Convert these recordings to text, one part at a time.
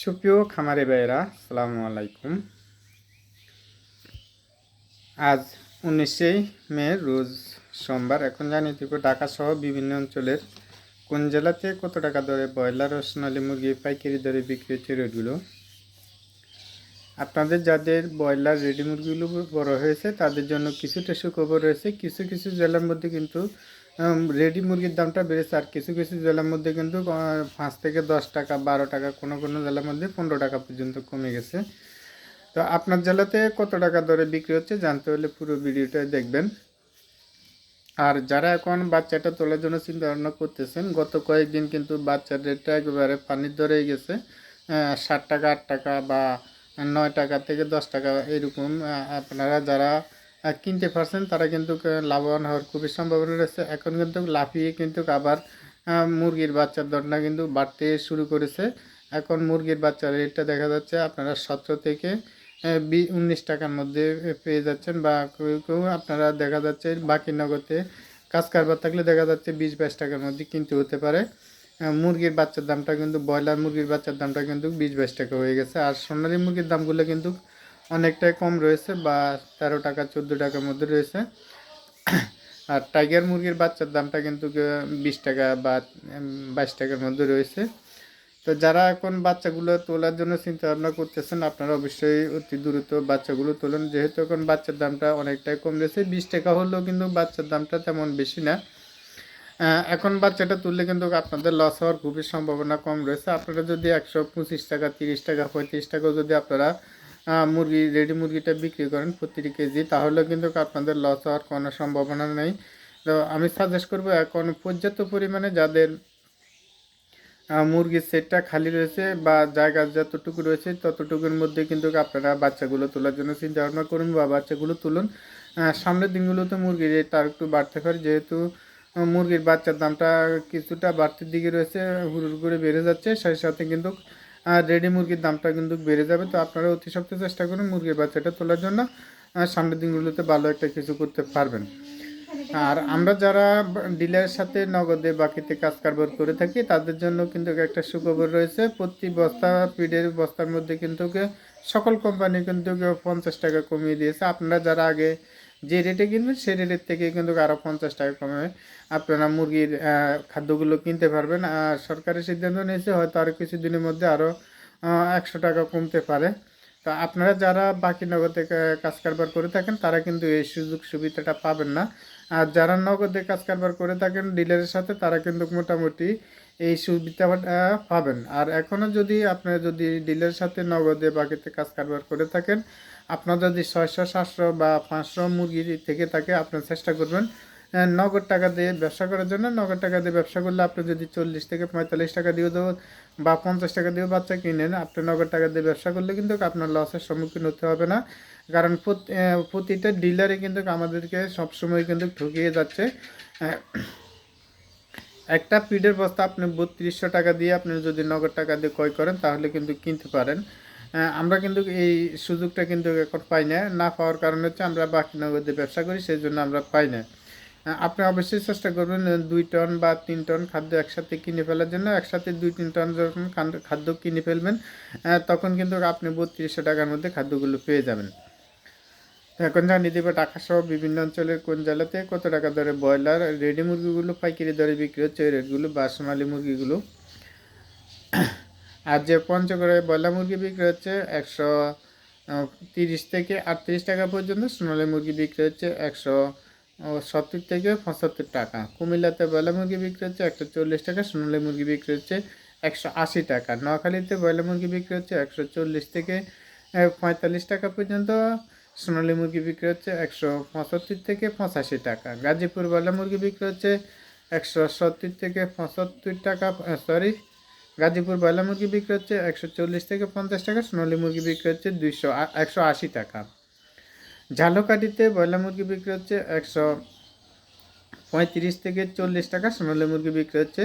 সুপ্রিয় খামারে ভাইয়েরা সালামু আলাইকুম। আজ উনিশে মে, রোজ সোমবার। এখন জানি দিব ঢাকা সহ বিভিন্ন অঞ্চলের কোন জেলাতে কত টাকা দরে ব্রয়লার ও সোনালী মুরগি পাইকারি দরে বিক্রি হচ্ছে রেটগুলো আপনাদের যাদের ব্রয়লার রেডি মুরগিগুলো বড় হয়েছে, তাদের জন্য কিছুটা সুখবর রয়েছে। কিছু কিছু জেলার মধ্যে কিন্তু রেডি মুরগির দামটা বেড়েছে আর কিছু কিছু জেলার মধ্যে কিন্তু পাঁচ থেকে দশ টাকা, বারো টাকা, কোনো কোনো জেলার মধ্যে পনেরো টাকা পর্যন্ত কমে গেছে। তো আপনার জেলাতে কত টাকা দরে বিক্রি হচ্ছে জানতে হলে পুরো ভিডিওটা দেখবেন। আর যারা এখন বাচ্চাটা তোলার জন্য চিন্তা ভাবনা করতেছেন, গত কয়েকদিন কিন্তু বাচ্চার রেটটা একেবারে পানির দরেই গেছে। ষাট টাকা, আট টাকা বা নয় টাকা থেকে দশ টাকা এরকম আপনারা যারা কিনতে পারছেন, তারা কিন্তু লাভবান হওয়ার খুবই সম্ভাবনা রয়েছে। এখন কিন্তু লাফিয়ে কিন্তু আবার মুরগির বাচ্চার দরটা কিন্তু বাড়তে শুরু করেছে। এখন মুরগির বাচ্চার রেটটা দেখা যাচ্ছে আপনারা সতেরো থেকে বি, উনিশ টাকার মধ্যে পেয়ে যাচ্ছেন বা কেউ কেউ আপনারা দেখা যাচ্ছে বাকি নগদে কাজ কারবার থাকলে দেখা যাচ্ছে বিশ বাইশ টাকার মধ্যে কিনতে হতে পারে। মুরগির বাচ্চার দামটা কিন্তু, ব্রয়লার মুরগির বাচ্চার দামটা কিন্তু বিশ বাইশ টাকা হয়ে গেছে। আর সোনালী মুরগির দামগুলো কিন্তু অনেকটাই কম রয়েছে বা তেরো টাকা, চোদ্দ টাকার মধ্যে রয়েছে। আর টাইগার মুরগির বাচ্চার দামটা কিন্তু বিশ টাকা বা বাইশ টাকার মধ্যে রয়েছে। তো যারা এখন বাচ্চাগুলো তোলার জন্য চিন্তা ভাবনা করতেছেন, আপনারা অবশ্যই অতি দ্রুত বাচ্চাগুলো তোলেন। যেহেতু এখন বাচ্চার দামটা অনেকটাই কম রয়েছে, বিশ টাকা হলেও কিন্তু বাচ্চার দামটা তেমন বেশি না। এখন বাচ্চাটা তুললে কিন্তু আপনাদের লস হওয়ার খুবই সম্ভাবনা কম রয়েছে। আপনারা যদি একশো পঁচিশ টাকা, তিরিশ টাকা, পঁয়ত্রিশ টাকাও যদি আপনারা মুরগি রেডি মুরগিটা বিক্রি করেন প্রতি কেজি, তাহলে কিন্তু আপনাদের লস হওয়ার কোনো সম্ভাবনা নেই। তো আমি সাজেস্ট করব, এখন পর্যাপ্ত পরিমাণে যাদের মুরগির সেটটা খালি রয়েছে বা জায়গা যতটুকু রয়েছে ততটুকুর মধ্যে কিন্তু আপনারা বাচ্চাগুলো তোলার জন্য চিন্তা ভাবনা করুন বা বাচ্চাগুলো তুলুন। সামনের দিনগুলোতে মুরগির আর একটু বাড়তে পারে, যেহেতু মুরগির বাচ্চার দামটা কিছুটা বাড়তির দিকে রয়েছে হুড়ুর করে বেড়ে যাচ্ছে সেই সাথে কিন্তু রেডি মুরগির দামটা কিন্তু বেড়ে যাবে। তো আপনারা অতি সপ্তাহে চেষ্টা করুন মুরগির বাচ্চাটা তোলার জন্য সামনের দিনগুলোতে ভালো একটা কিছু করতে পারবেন। আর আমরা যারা ডিলারের সাথে নগদে বাকিতে কাজ কারবার করে থাকি, তাদের জন্য কিন্তু একটা সুখবর রয়েছে। প্রতি বস্তা পিডের বস্তার মধ্যে কিন্তু সকল কোম্পানি কিন্তু পঞ্চাশ টাকা কমিয়ে দিয়েছে। আপনারা যারা আগে যে রেটে কিনবেন, সেই রেটের থেকে কিন্তু আরও পঞ্চাশ টাকা কমে আপনারা মুরগির খাদ্যগুলো কিনতে পারবেন। আর সরকারের সিদ্ধান্ত নিয়েছে, হয়তো আরও কিছুদিনের মধ্যে আরও একশো টাকা কমতে পারে। তো আপনারা যারা বাকি নগদে কাজ কারবার করে থাকেন, তারা কিন্তু এই সুযোগ সুবিধাটা পাবেন না। আর যারা নগদে কাজ কারবার করে থাকেন, ডিলারের সাথে, তারা কিন্তু মোটামুটি এই সুবিধাটা পাবেন। আর এখনও যদি আপনারা যদি ডিলারের সাথে নগদে বাকিতে কাজ কারবার করে থাকেন আপনার যদি ছয়শো, সাতশো বা পাঁচশো মুরগি থেকে থাকে, আপনার চেষ্টা করবেন নগদ টাকা দিয়ে ব্যবসা করার জন্য। নগদ টাকা দিয়ে ব্যবসা করলে আপনি যদি চল্লিশ থেকে পঁয়তাল্লিশ টাকা দিয়ে দেবো বা পঞ্চাশ টাকা দিয়ে বাচ্চা কিনেন, আপনি নগদ টাকা দিয়ে ব্যবসা করলে কিন্তু আপনার লসের সম্মুখীন হতে হবে না। কারণ প্রত- প্রতিটা ডিলারে কিন্তু আমাদেরকে সবসময় কিন্তু ঠকিয়ে যাচ্ছে। একটা পিডের বস্তা আপনি বত্রিশশো টাকা দিয়ে আপনি যদি নগদ টাকা দিয়ে ক্রয় করেন, তাহলে কিন্তু কিনতে পারেন। আমরা কিন্তু এই সুযোগটা কিন্তু এখন পাই না। না পাওয়ার কারণ হচ্ছে আমরা বাকি নগদে ব্যবসা করি সেই জন্য আমরা পাই না। আপনি অবশ্যই চেষ্টা করবেন দুই টন বা তিন টন খাদ্য একসাথে কিনে ফেলার জন্য। একসাথে দুই তিন টন যখন খান- খাদ্য কিনে ফেলবেন আহ, তখন কিন্তু আপনি বত্রিশশো টাকার মধ্যে খাদ্যগুলো পেয়ে যাবেন। এখন জানিয়ে দেবো ঢাকা সহ বিভিন্ন অঞ্চলের কোন জেলাতে কত টাকা দরে ব্রয়লার রেডি মুরগিগুলো পাইকারি দরে বিক্রি হচ্ছে ওই রেটগুলো বা মুরগিগুলো। আর যে পঞ্চগড়ে ব্রয়লার মুরগি বিক্রি হচ্ছে একশো তিরিশ থেকে আটত্রিশ টাকা পর্যন্ত, সোনালী মুরগি বিক্রি হচ্ছে একশো সত্তর থেকে পঁচাত্তর টাকা। কুমিল্লাতে ব্রয়লার মুরগি বিক্রি হচ্ছে একশো চল্লিশ টাকা, সোনালী মুরগি বিক্রি হচ্ছে একশো আশি টাকা। নোয়াখালীতে ব্রয়লার মুরগি বিক্রি হচ্ছে একশো চল্লিশ থেকে পঁয়তাল্লিশ টাকা পর্যন্ত, সোনালী মুরগি বিক্রি হচ্ছে একশো পঁচাত্তর থেকে পঁচাশি টাকা। গাজীপুর ব্রয়লার মুরগি বিক্রি হচ্ছে একশো সত্তর থেকে পঁচাত্তর টাকা সরি গাজীপুর ব্রয়লার মুরগি বিক্রি হচ্ছে একশো চল্লিশ থেকে পঞ্চাশ টাকা, সোনালী মুরগি বিক্রি হচ্ছে দুইশো একশো আশি টাকা। ঝালকাঠিতে ব্রয়লার মুরগি বিক্রি হচ্ছে একশো পঁয়ত্রিশ থেকে চল্লিশ টাকা, সোনালী মুরগি বিক্রি হচ্ছে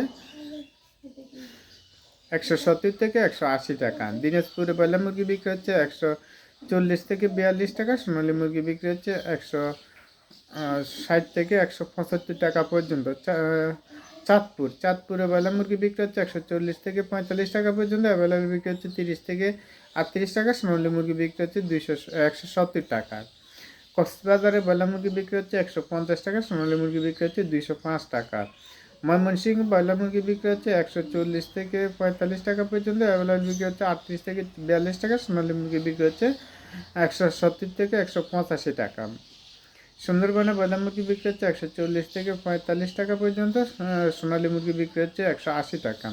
একশো সত্তর থেকে একশো আশি টাকা। দিনাজপুরে ব্রয়লার মুরগি বিক্রি হচ্ছে একশো চল্লিশ থেকে বিয়াল্লিশ টাকা, সোনালী মুরগি বিক্রি হচ্ছে একশো ষাট থেকে একশো পঁচাত্তর টাকা পর্যন্ত। চাঁদপুর। চাঁদপুরে ব্রয়লার মুরগি বিক্রি হচ্ছে একশো চল্লিশ থেকে পঁয়তাল্লিশ টাকা পর্যন্ত অ্যাভেলেবল বিক্রি হচ্ছে তিরিশ থেকে আটত্রিশ টাকা সোনালী মুরগি বিক্রি হচ্ছে দুইশো একশো সত্তর টাকা। কক্সবাজারে ব্রয়লার মুরগি বিক্রি হচ্ছে একশো পঞ্চাশ টাকা সোনালী মুরগি বিক্রি হচ্ছে দুইশো পাঁচ টাকা। ময়মনসিংহ ব্রয়লার মুরগি বিক্রি হচ্ছে একশো চল্লিশ থেকে পঁয়তাল্লিশ টাকা পর্যন্ত অ্যাভেলেবল বিক্রি হচ্ছে আটত্রিশ থেকে বিয়াল্লিশ টাকা সোনালী মুরগি বিক্রি হচ্ছে একশো সত্তর থেকে একশো পঁচাশি টাকা। সুন্দরবনে বাদাম মুরগি বিক্রি হচ্ছে একশো চল্লিশ থেকে পঁয়তাল্লিশ টাকা পর্যন্ত সোনালী মুরগি বিক্রি হচ্ছে একশো আশি টাকা।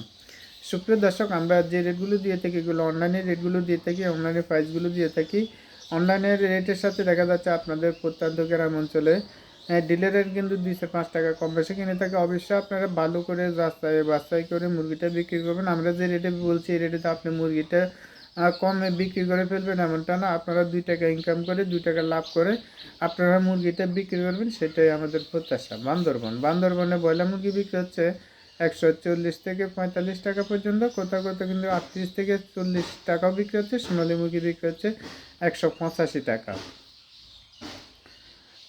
সুপ্রিয় দর্শক, আমরা যে রেটগুলো দিয়ে থাকি, এগুলো অনলাইনে রেটগুলো দিয়ে থাকি, অনলাইনে প্রাইসগুলো দিয়ে থাকি। অনলাইনের রেটের সাথে দেখা যাচ্ছে আপনাদের প্রত্যন্ত গ্রাম অঞ্চলে ডিলারের কিন্তু দুইশো পাঁচ টাকা কম বেশি কিনে থাকে। অবশ্যই আপনারা ভালো করে রাস্তায় বাস্তায় করে মুরগিটা বিক্রি করবেন। আমরা যে রেটে বলছি, এই রেটে তো আপনি মুরগিটা কমে বিক্রি করে ফেলবেন এমনটা না। আপনারা দুই টাকা ইনকাম করে, দুই টাকা লাভ করে আপনারা মুরগিটা বিক্রি করবেন, সেটাই আমাদের প্রত্যাশা। বান্দরবন, বান্দরবনে ব্রয়লার মুরগি বিক্রি হচ্ছে একশো চল্লিশ থেকে পঁয়তাল্লিশ টাকা পর্যন্ত, কোথাও কোথাও কিন্তু আটত্রিশ থেকে চল্লিশ টাকাও বিক্রি হচ্ছে, সোনালী মুরগি বিক্রি হচ্ছে একশো পঁচাশি টাকা।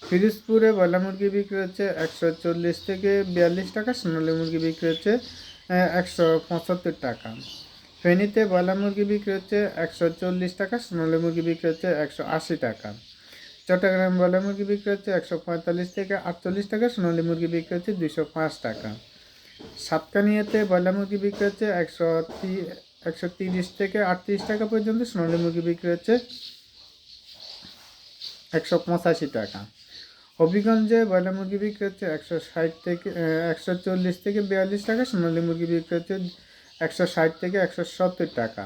ফিরোজপুরে ব্রয়লার মুরগি বিক্রি হচ্ছে একশো চল্লিশ থেকে বিয়াল্লিশ টাকা, সোনালী মুরগি বিক্রি হচ্ছে একশো পঁচাত্তর টাকা। ফেনীতে ব্রয়লার মুরগি বিক্রি হচ্ছে একশো চল্লিশ টাকা, সোনালী মুরগি বিক্রি হচ্ছে একশো আশি টাকা। চট্টগ্রাম ব্রয়লার মুরগি বিক্রি হচ্ছে একশো পঁয়তাল্লিশ থেকে আটচল্লিশ টাকা, সোনালী মুরগি বিক্রি হচ্ছে দুশো পাঁচ টাকা। সাতকানিয়াতে ব্রয়লার মুরগি বিক্রি হচ্ছে একশো একশো তিরিশ থেকে আটত্রিশ টাকা পর্যন্ত, সোনালী মুরগি বিক্রি হচ্ছে একশো পঁচাশি টাকা। হবিগঞ্জে ব্রয়লার মুরগি বিক্রি হচ্ছে একশো ষাট থেকে, একশো চল্লিশ থেকে বিয়াল্লিশ টাকা, সোনালী মুরগি বিক্রি হচ্ছে একশো ষাট থেকে একশো সত্তর টাকা।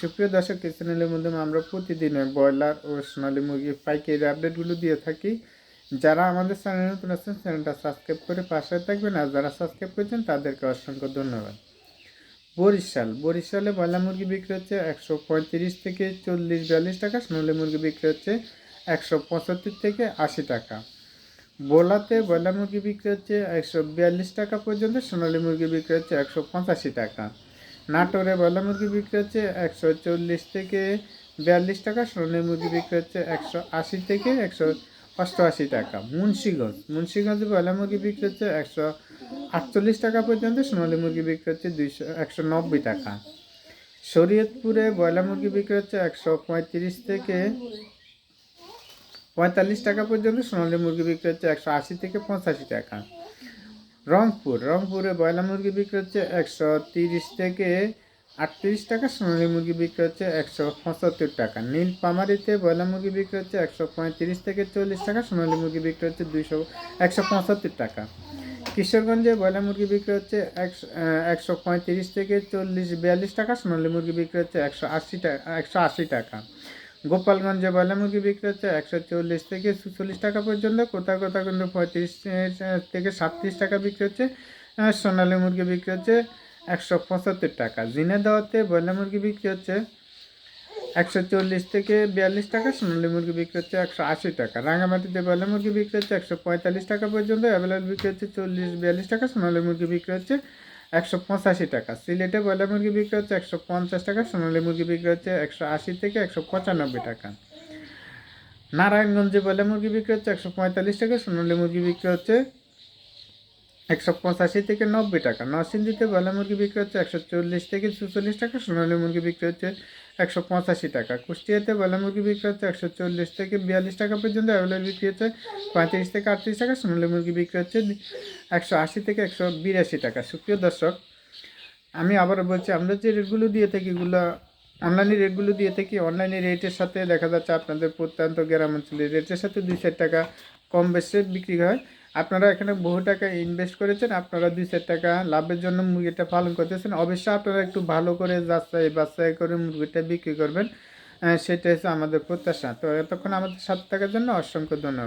সুপ্রিয় দর্শক চ্যানেলের মাধ্যমে আমরা প্রতিদিনে ব্রয়লার ও সোনালী মুরগির পাইকারি আপডেটগুলো দিয়ে থাকি। যারা আমাদের চ্যানেলে নতুন আছেন, চ্যানেলটা সাবস্ক্রাইব করে পাশে থাকবেন। আর যারা সাবস্ক্রাইব করেছেন, তাদেরকে অসংখ্য ধন্যবাদ। বরিশাল, বরিশালে ব্রয়লার মুরগি বিক্রি হচ্ছে একশো পঁয়ত্রিশ থেকে চল্লিশ বিয়াল্লিশ টাকা, সোনালি মুরগি বিক্রি হচ্ছে একশো পঁচাত্তর থেকে আশি টাকা। বোলাতে ব্রয়লার মুরগি বিক্রি হচ্ছে একশো বিয়াল্লিশ টাকা পর্যন্ত, সোনালী মুরগি বিক্রি হচ্ছে একশো পঁচাশি টাকা। নাটোরে ব্রয়লার মুরগি বিক্রি হচ্ছে একশো চল্লিশ থেকে বিয়াল্লিশ টাকা, সোনালী মুরগি বিক্রি হচ্ছে একশো আশি থেকে একশো অষ্টআশি টাকা। মুন্সিগঞ্জ, মুন্সিগঞ্জে ব্রয়লার মুরগি বিক্রি হচ্ছে একশো আটচল্লিশ টাকা পর্যন্ত, সোনালী মুরগি বিক্রি হচ্ছে দুইশো, একশো নব্বই টাকা। শরীয়তপুরে ব্রয়লার মুরগি বিক্রি হচ্ছে একশো পঁয়ত্রিশ থেকে পঁয়তাল্লিশ টাকা পর্যন্ত সোনালী মুরগি বিক্রি হচ্ছে একশো আশি থেকে পঁচাশি টাকা। রংপুর, রংপুরে ব্রয়লার মুরগি বিক্রি হচ্ছে একশো তিরিশ থেকে আটত্রিশ টাকা, সোনালী মুরগি বিক্রি হচ্ছে একশো পঁচাত্তর টাকা। নীলপামারিতে ব্রয়লার মুরগি বিক্রি হচ্ছে একশো পঁয়ত্রিশ থেকে চল্লিশ টাকা, সোনালী মুরগি বিক্রি হচ্ছে দুইশো, একশো পঁচাত্তর টাকা। কিশোরগঞ্জে ব্রয়লার মুরগি বিক্রি হচ্ছে একশো একশো পঁয়ত্রিশ থেকে চল্লিশ, বিয়াল্লিশ টাকা, সোনালী মুরগি বিক্রি হচ্ছে একশো আশি টাকা একশো আশি টাকা। গোপালগঞ্জে মুরগি বিক্রি হচ্ছে একশো চল্লিশ থেকে চল্লিশ টাকা পর্যন্ত কোথাও কোথাও কিন্তু পঁয়ত্রিশ থেকে সাতত্রিশ টাকা বিক্রি হচ্ছে সোনালী মুরগি বিক্রি হচ্ছে একশো পঁচাত্তর টাকা। জিনেদাওয়াতে ব্রয়লার মুরগি বিক্রি হচ্ছে একশো চল্লিশ থেকে বিয়াল্লিশ টাকা, সোনালী মুরগি বিক্রি হচ্ছে একশো আশি টাকা। রাঙামাটিতে ব্রয়লার মুরগি বিক্রি হচ্ছে একশো পঁয়তাল্লিশ টাকা পর্যন্ত, অ্যাভেলেবল বিক্রি হচ্ছে চল্লিশ, বিয়াল্লিশ টাকা, সোনালী মুরগি বিক্রি হচ্ছে একশো পঁচাশি টাকা। সিলেটে ব্রয়লার মুরগি বিক্রি হচ্ছে একশো পঞ্চাশ টাকা, সোনালী মুরগি বিক্রি হচ্ছে একশো আশি থেকে একশো পঁচানব্বই টাকা। নারায়ণগঞ্জে ব্রয়লার মুরগি বিক্রি হচ্ছে একশো পঁয়তাল্লিশ টাকা, সোনালী মুরগি বিক্রি হচ্ছে একশো পঁচাশি থেকে নব্বই টাকা। নরসিংদীতে ব্রয়লার মুরগি বিক্রি হচ্ছে একশো চল্লিশ থেকে চুচল্লিশ টাকা, সোনালী মুরগি বিক্রি হচ্ছে একশো পঁচাশি টাকা। কুষ্টিয়াতে ব্রয়লার মুরগি বিক্রি হচ্ছে একশো চল্লিশ থেকে বিয়াল্লিশ টাকা পর্যন্ত অ্যাভেলেবল বিক্রি হচ্ছে পঁয়ত্রিশ থেকে আটত্রিশ টাকা, সোনালী মুরগি বিক্রি হচ্ছে একশো আশি থেকে একশো বিরাশি টাকা। সুপ্রিয় দর্শক, আমি আবার বলছি, আমরা যে রেটগুলো দিয়ে থাকি এগুলো, অনলাইনে রেটগুলো দিয়ে থাকি, অনলাইনে রেটের সাথে দেখা যাচ্ছে আপনাদের প্রত্যন্ত গ্রাম অঞ্চলের রেটের সাথে দুই টাকা কম বেশি বিক্রি হয়। আপনারা এখানে বহু টাকা ইনভেস্ট করেছেন, আপনারা দুই চার টাকা লাভের জন্য মুরগিটা পালন করতেছেন। অবশ্যই আপনারা একটু ভালো করে যাচাই বাছাই করে মুরগিটা বিক্রি করবেন। সেটা হচ্ছে আমাদের প্রত্যাশা। তো এতক্ষণ আমাদের সাথে থাকার জন্য অসংখ্য ধন্যবাদ।